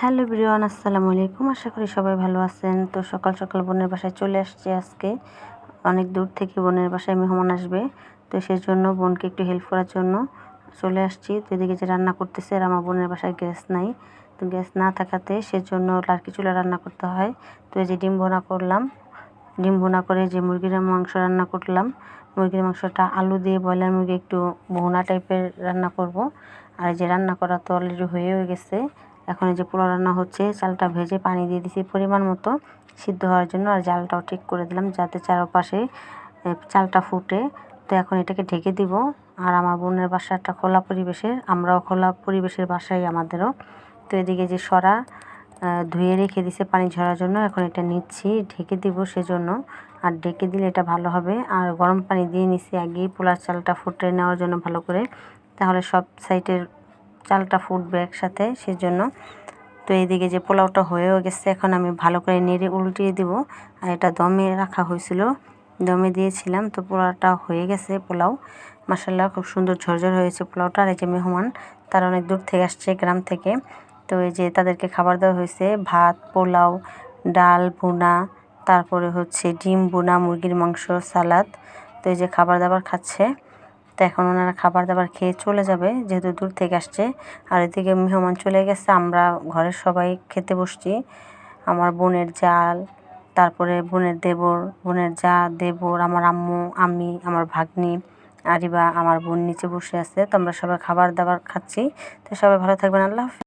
Hello Brian আসসালামু আলাইকুম। আশা করি সবাই ভালো আছেন। তো সকাল সকাল বোনের বাসায় চলে আসছে আজকে। অনেক দূর থেকে বোনের বাসায় মেহমান আসবে। তো সেই জন্য বোনকে একটু হেল্প করার জন্য চলে আসছি। তো এদিকে যে রান্না করতেছে আর আমার বোনের বাসায় গ্যাস নাই। তো গ্যাস না থাকাতে সেজন্য লার্কি চুলা রান্না করতে হয়। তো এই যে ডিম ভোনা করলাম। ডিম ভোনা করে যে মুরগির মাংস রান্না করলাম। মুরগির মাংসটা আলু দিয়ে ব্রয়লার মুরগি একটু ভোনা টাইপের রান্না করব। আর যে রান্না করা তো অলরেডি হয়েও গেছে। এখন এই যে পোলাও রান্না হচ্ছে, চালটা ভেজে পানি দিয়ে দিছি পরিমাণ মতো, সিদ্ধ হওয়ার জন্য, আর জালটাও ঠিক করে দিলাম যাতে চারপাশে চালটা ফুটে। তো এখন এটাকে ঢেকে দিব, আর আমার বোনের বাসাটা খোলা পরিবেশের, আমরাও খোলা পরিবেশের বাসাই আমাদেরও। তো এদিকে যে সরা ধুয়ে রেখে দিছে পানি ঝরার জন্য, এখন এটা নিচ্ছি, ঢেকে দিব সেজন্য। আর ঢেকে দিলে এটা ভালো হবে, আর গরম পানি দিয়ে নিছি আগেই পোলার চালটা ফুটে নেওয়ার জন্য ভালো করে। তাহলে সব সাইডের চালটা ফুটবে একসাথে, সেজন্য। তো এইদিকে যে পোলাওটা হয়েও গেছে, এখন আমি ভালো করে নেড়ে উল্টিয়ে দিব। আর এটা দমে রাখা হয়েছিল, দমে দিয়েছিলাম, তো পোলাওটা হয়ে গেছে পোলাও। মাসাল্লাহ খুব সুন্দর ঝরঝর হয়েছে পোলাওটা। আর এই যে মেহমান, তারা অনেক দূর থেকে আসছে গ্রাম থেকে। তো এই যে তাদেরকে খাবার দেওয়া হয়েছে, ভাত, পোলাও, ডাল, ভুনা, তারপরে হচ্ছে ডিম বোনা মুরগির মাংস, সালাদ। তো এই যে খাবার দাবার খাচ্ছে। তো এখন ওনারা খাবার দাবার খেয়ে চলে যাবে, যেহেতু দূর থেকে আসছে। আর এদিকে মেহমান চলে গেছে, আমরা ঘরের সবাই খেতে বসছি। আমার বোনের জাল, তারপরে বোনের দেবর, বোনের যা দেবর, আমার আম্মু, আমি, আমার ভাগ্নি, আরিবা, আমার বোন নিচে বসে আছে। তো আমরা সবাই খাবার দাবার খাচ্ছি। তো সবাই ভালো থাকবেন, আল্লাহ